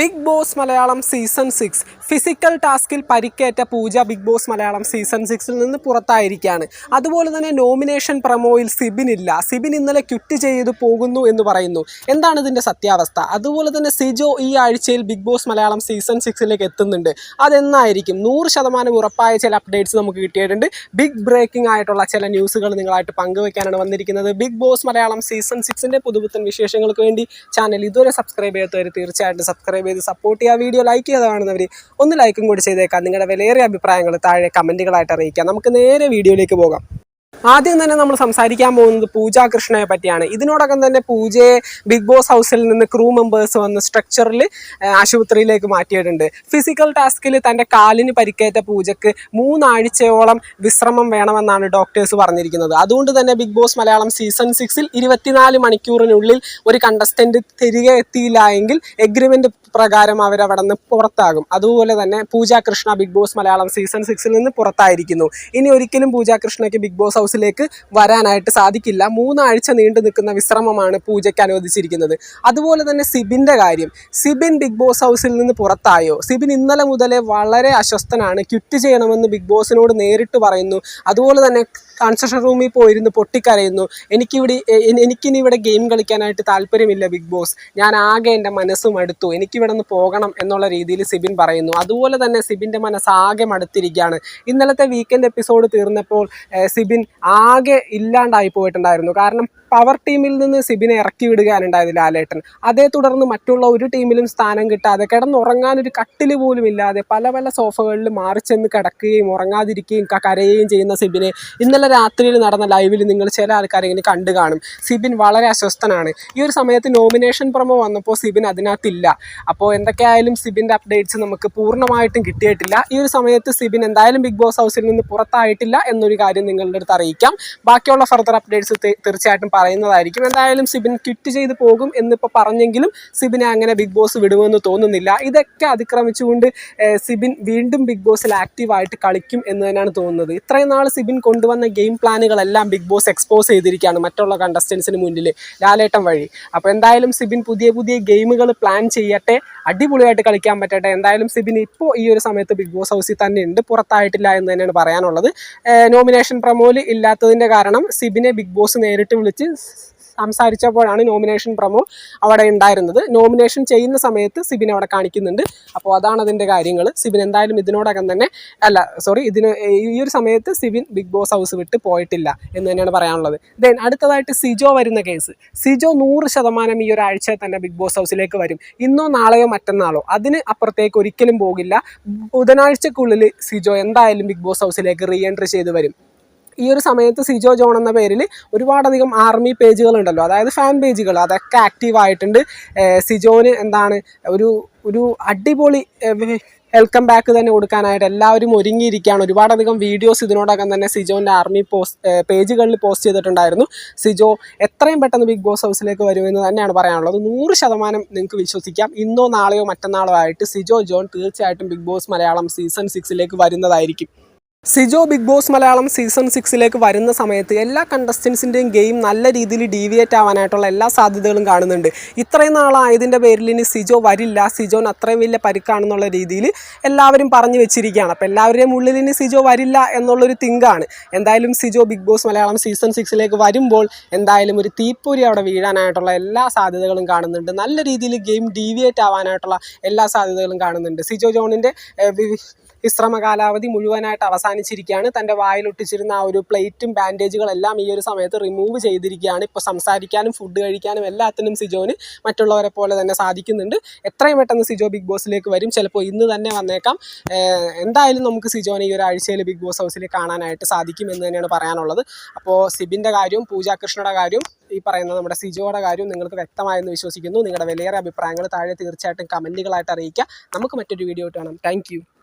Big Boss Malayalam season six physical ടാസ്കിൽ പരിക്കേറ്റ Pooja Big Boss Malayalam season സിക്സിൽ നിന്ന് പുറത്തായിരിക്കുകയാണ് അതുപോലെ തന്നെ നോമിനേഷൻ പ്രമോയിൽ സിബിൻ ഇല്ല. സിബിൻ ഇന്നലെ ക്വിറ്റ് ചെയ്ത് പോകുന്നു എന്ന് പറയുന്നു. എന്താണ് ഇതിന്റെ സത്യാവസ്ഥ? അതുപോലെ തന്നെ സിജോ ഈ ആഴ്ചയിൽ ബിഗ് ബോസ് മലയാളം സീസൺ സിക്സിലേക്ക് എത്തുന്നുണ്ട്. അതെന്നായിരിക്കും? നൂറ് ശതമാനം ഉറപ്പായ ചില അപ്ഡേറ്റ്സ് നമുക്ക് കിട്ടിയിട്ടുണ്ട്. ബിഗ് ബ്രേക്കിംഗ് ആയിട്ടുള്ള ചില ന്യൂസുകൾ നിങ്ങളായിട്ട് പങ്കുവെക്കാനാണ് വന്നിരിക്കുന്നത്. ബിഗ് ബോസ് മലയാളം സീസൺ സിക്സിന്റെ പുതുപുത്തൻ വിശേഷങ്ങൾക്ക് വേണ്ടി ചാനൽ ഇതുവരെ സബ്സ്ക്രൈബ് ചെയ്യാത്തവർ തീർച്ചയായിട്ടും സബ്സ്ക്രൈബ് ചെയ്ത് സപ്പോർട്ട് ചെയ്യുക വീഡിയോ ലൈക്ക് ചെയ്ത് കാണുന്നവർ ഒന്ന് ലൈക്കും കൂടി ചെയ്തേക്കാം. നിങ്ങളുടെ വിലയേറിയ അഭിപ്രായങ്ങൾ താഴെ കമന്റുകളായിട്ട് അറിയിക്കാം. നമുക്ക് നേരെ വീഡിയോയിലേക്ക് പോകാം. ആദ്യം തന്നെ നമ്മൾ സംസാരിക്കാൻ പോകുന്നത് പൂജ കൃഷ്ണയെ പറ്റിയാണ്. ഇതിനോടകം തന്നെ പൂജയെ ബിഗ് ബോസ് ഹൗസിൽ നിന്ന് ക്രൂ മെമ്പേഴ്സ് വന്ന് സ്ട്രക്ചറിൽ ആശുപത്രിയിലേക്ക് മാറ്റിയിട്ടുണ്ട്. ഫിസിക്കൽ ടാസ്കിൽ തന്റെ കാലിന് പരിക്കേറ്റ പൂജയ്ക്ക് മൂന്നാഴ്ചയോളം വിശ്രമം വേണമെന്നാണ് ഡോക്ടേഴ്സ് പറഞ്ഞിരിക്കുന്നത്. അതുകൊണ്ട് തന്നെ ബിഗ് ബോസ് മലയാളം സീസൺ സിക്സിൽ ഇരുപത്തിനാല് മണിക്കൂറിനുള്ളിൽ ഒരു കണ്ടസ്റ്റന്റ് തിരികെ എത്തിയില്ല എങ്കിൽ എഗ്രിമെന്റ് പ്രകാരം അവരവിടെ നിന്ന് പുറത്താകും. അതുപോലെ തന്നെ Pooja Krishna Big Boss Malayalam season സിക്സിൽ നിന്ന് പുറത്തായിരിക്കുന്നു. ഇനി ഒരിക്കലും പൂജ കൃഷ്ണയ്ക്ക് ബിഗ് ബോസ് ഹൗസിലേക്ക് വരാനായിട്ട് സാധിക്കില്ല. മൂന്നാഴ്ച നീണ്ടു നിൽക്കുന്ന വിശ്രമമാണ് പൂജയ്ക്ക് അനുവദിച്ചിരിക്കുന്നത്. അതുപോലെ തന്നെ സിബിന്റെ കാര്യം. സിബിൻ ബിഗ് ബോസ് ഹൗസിൽ നിന്ന് പുറത്തായോ? സിബിൻ ഇന്നലെ മുതലേ വളരെ അസ്വസ്ഥനാണ്. ക്വിറ്റ് ചെയ്യണമെന്ന് ബിഗ് ബോസിനോട് നേരിട്ട് പറയുന്നു. അതുപോലെ തന്നെ കൺസ്ട്രക്ഷൻ റൂമിൽ പോയിരുന്ന് പൊട്ടിക്കരയുന്നു. എനിക്കിവിടെ എനിക്കിനി ഇവിടെ ഗെയിം കളിക്കാനായിട്ട് താല്പര്യമില്ല ബിഗ് ബോസ്. ഞാൻ ആകെ എന്റെ മനസ്സും അടുത്തു. എനിക്കിവിടെ നിന്ന് പോകണം എന്നുള്ള രീതിയിൽ സിബിൻ പറയുന്നു. അതുപോലെ തന്നെ സിബിന്റെ മനസ്സ് ആകെ മടുത്തിരിക്കുകയാണ്. ഇന്നലത്തെ വീക്കെൻഡ് എപ്പിസോഡ് തീർന്നപ്പോൾ സിബിൻ ആകെ ഇല്ലാണ്ടായി പോയിട്ടുണ്ടായിരുന്നു. കാരണം പവർ ടീമിൽ നിന്ന് സിബിനെ ഇറക്കി വിടുകയാണ് ഉണ്ടായത് ലാലേട്ടൻ. അതേ തുടർന്ന് മറ്റുള്ള ഒരു ടീമിലും സ്ഥാനം കിട്ടാതെ കിടന്നുറങ്ങാൻ ഒരു കട്ടിൽ പോലും ഇല്ലാതെ പല പല സോഫകളിൽ മാറി ചെന്ന് കിടക്കുകയും ഉറങ്ങാതിരിക്കുകയും കരയുകയും ചെയ്യുന്ന സിബിനെ ഇന്നലെ രാത്രിയിൽ നടന്ന ലൈവിൽ നിങ്ങൾ ചില ആൾക്കാരെ ഇങ്ങനെ കണ്ടു കാണും. സിബിൻ വളരെ അസ്വസ്ഥനാണ്. ഈ ഒരു സമയത്ത് നോമിനേഷൻ പ്രമോ വന്നപ്പോൾ സിബിൻ അതിനകത്തില്ല. അപ്പോൾ എന്തൊക്കെയായാലും സിബിന്റെ അപ്ഡേറ്റ്സ് നമുക്ക് പൂർണമായിട്ടും കിട്ടിയിട്ടില്ല. ഈ ഒരു സമയത്ത് സിബിൻ എന്തായാലും ബിഗ് ബോസ് ഹൗസിൽ നിന്ന് പുറത്തായിട്ടില്ല എന്നൊരു കാര്യം നിങ്ങളുടെ അടുത്ത് അറിയിക്കാം. ബാക്കിയുള്ള ഫർദർ അപ്ഡേറ്റ്സ് തീർച്ചയായിട്ടും പറയുന്നതായിരിക്കും. എന്തായാലും സിബിൻ ക്വിറ്റ് ചെയ്ത് പോകും എന്നിപ്പോൾ പറഞ്ഞെങ്കിലും സിബിനെ അങ്ങനെ ബിഗ് ബോസ് വിടുമെന്ന് തോന്നുന്നില്ല. ഇതൊക്കെ അതിക്രമിച്ചുകൊണ്ട് സിബിൻ വീണ്ടും ബിഗ് ബോസിൽ ആക്റ്റീവായിട്ട് കളിക്കും എന്ന് തന്നെയാണ് തോന്നുന്നത്. ഇത്രയും നാൾ സിബിൻ കൊണ്ടുവന്ന ഗെയിം പ്ലാനുകളെല്ലാം ബിഗ് ബോസ് എക്സ്പോസ് ചെയ്തിരിക്കുകയാണ് മറ്റുള്ള കണ്ടസ്റ്റൻസിന് മുന്നിൽ ലാലേട്ടം വഴി. അപ്പോൾ എന്തായാലും സിബിൻ പുതിയ പുതിയ ഗെയിമുകൾ പ്ലാൻ ചെയ്യട്ടെ അടിപൊളിയായിട്ട് കളിക്കാൻ പറ്റട്ടെ. എന്തായാലും സിബിൻ ഇപ്പോൾ ഈ ഒരു സമയത്ത് ബിഗ് ബോസ് ഹൗസിൽ തന്നെ ഉണ്ട്. പുറത്തായിട്ടില്ല എന്ന് തന്നെയാണ് പറയാനുള്ളത്. നോമിനേഷൻ പ്രമോൽ ഇല്ലാത്തതിന്റെ കാരണം സിബിനെ ബിഗ് ബോസ് നേരിട്ട് വിളിച്ച് സംസാരിച്ചപ്പോഴാണ് നോമിനേഷൻ പ്രമോ അവിടെ ഉണ്ടായിരുന്നത്. നോമിനേഷൻ ചെയ്യുന്ന സമയത്ത് സിബിൻ അവിടെ കാണിക്കുന്നുണ്ട്. അപ്പോൾ അതാണ് അതിന്റെ കാര്യങ്ങൾ. സിബിൻ എന്തായാലും ഇതിനോടകം തന്നെ അല്ല സോറി ഇതിന് ഈ ഒരു സമയത്ത് സിബിൻ ബിഗ് ബോസ് ഹൗസ് വിട്ട് പോയിട്ടില്ല എന്ന് തന്നെയാണ് പറയാനുള്ളത്. ദെൻ അടുത്തതായിട്ട് സിജോ വരുന്ന കേസ്. സിജോ നൂറ് ശതമാനം ഈ ഒരാഴ്ച തന്നെ ബിഗ് ബോസ് ഹൗസിലേക്ക് വരും. ഇന്നോ നാളെയോ മറ്റന്നാളോ. അതിന് അപ്പുറത്തേക്ക് ഒരിക്കലും പോകില്ല. ബുധനാഴ്ചക്കുള്ളിൽ സിജോ എന്തായാലും ബിഗ് ബോസ് ഹൗസിലേക്ക് റീ എൻട്രി ചെയ്ത് വരും. ഈ ഒരു സമയത്ത് സിജോ ജോൺ എന്ന പേരിൽ ഒരുപാടധികം ആർമി പേജുകൾ ഉണ്ടല്ലോ. അതായത് ഫാൻ പേജുകൾ അതൊക്കെ ആക്റ്റീവ് ആയിട്ടുണ്ട്. സിജോന് എന്താണ് ഒരു ഒരു അടിപൊളി വെൽക്കം ബാക്ക് തന്നെ കൊടുക്കാനായിട്ട് എല്ലാവരും ഒരുങ്ങിയിരിക്കുകയാണ്. ഒരുപാടധികം വീഡിയോസ് ഇതിനോടകം തന്നെ സിജോന്റെ ആർമി പോസ്റ്റ് പേജുകളിൽ പോസ്റ്റ് ചെയ്തിട്ടുണ്ടായിരുന്നു. സിജോ എത്രയും പെട്ടെന്ന് ബിഗ് ബോസ് ഹൗസിലേക്ക് വരുമെന്ന് തന്നെയാണ് പറയാനുള്ളത്. നൂറ് ശതമാനം നിങ്ങൾക്ക് വിശ്വസിക്കാം. ഇന്നോ നാളെയോ മറ്റന്നാളോ ആയിട്ട് സിജോ ജോൺ തീർച്ചയായിട്ടും ബിഗ് ബോസ് മലയാളം സീസൺ സിക്സിലേക്ക് വരുന്നതായിരിക്കും. Sijo Big Boss Malayalam season സിക്സിലേക്ക് വരുന്ന സമയത്ത് എല്ലാ കണ്ടസ്റ്റൻസിന്റെയും ഗെയിം നല്ല രീതിയിൽ ഡീവിയേറ്റ് ആവാനായിട്ടുള്ള എല്ലാ സാധ്യതകളും കാണുന്നുണ്ട്. ഇത്രയും നാളായതിന്റെ പേരിൽ ഇനി സിജോ വരില്ല. സിജോന് അത്രയും വലിയ പരിക്കാണെന്നുള്ള രീതിയിൽ എല്ലാവരും പറഞ്ഞു വെച്ചിരിക്കുകയാണ്. അപ്പോൾ എല്ലാവരുടെയും ഉള്ളിൽ ഇനി സിജോ വരില്ല എന്നുള്ളൊരു തിങ്കാണ്. എന്തായാലും Sijo Big Boss Malayalam season സിക്സിലേക്ക് വരുമ്പോൾ എന്തായാലും ഒരു തീപ്പൊരി അവിടെ വീഴാനായിട്ടുള്ള എല്ലാ സാധ്യതകളും കാണുന്നുണ്ട്. നല്ല രീതിയിൽ ഗെയിം ഡീവിയേറ്റ് ആവാനായിട്ടുള്ള എല്ലാ സാധ്യതകളും കാണുന്നുണ്ട്. സിജോ ജോണിന്റെ വിശ്രമ കാലാവധി മുഴുവനായിട്ട് അവസാനിച്ചിരിക്കുകയാണ്. തന്റെ വായിലൊട്ടിച്ചിരുന്ന ആ ഒരു പ്ലേറ്റും ബാൻഡേജുകളെല്ലാം ഈ ഒരു സമയത്ത് റിമൂവ് ചെയ്തിരിക്കുകയാണ്. ഇപ്പോൾ സംസാരിക്കാനും ഫുഡ് കഴിക്കാനും എല്ലാത്തിനും സിജോന് മറ്റുള്ളവരെ പോലെ തന്നെ സാധിക്കുന്നുണ്ട്. എത്രയും പെട്ടെന്ന് സിജോ ബിഗ് ബോസിലേക്ക് വരും. ചിലപ്പോൾ ഇന്ന് തന്നെ വന്നേക്കാം. എന്തായാലും നമുക്ക് സിജോനെ ഈ ഒരു ആഴ്ചയിൽ ബിഗ് ബോസ് ഹൗസിൽ കാണാനായിട്ട് സാധിക്കും എന്ന് തന്നെയാണ് പറയാനുള്ളത്. അപ്പോൾ സിബിന്റെ കാര്യവും പൂജാ കൃഷ്ണയുടെ കാര്യവും ഈ പറയുന്ന നമ്മുടെ സിജോയുടെ കാര്യവും നിങ്ങൾക്ക് വ്യക്തമായെന്ന് വിശ്വസിക്കുന്നു. നിങ്ങളുടെ വിലയേറെ അഭിപ്രായങ്ങൾ താഴെ തീർച്ചയായിട്ടും കമന്റുകളായിട്ട് അറിയിക്കുക. നമുക്ക് മറ്റൊരു വീഡിയോ കാണാം. താങ്ക്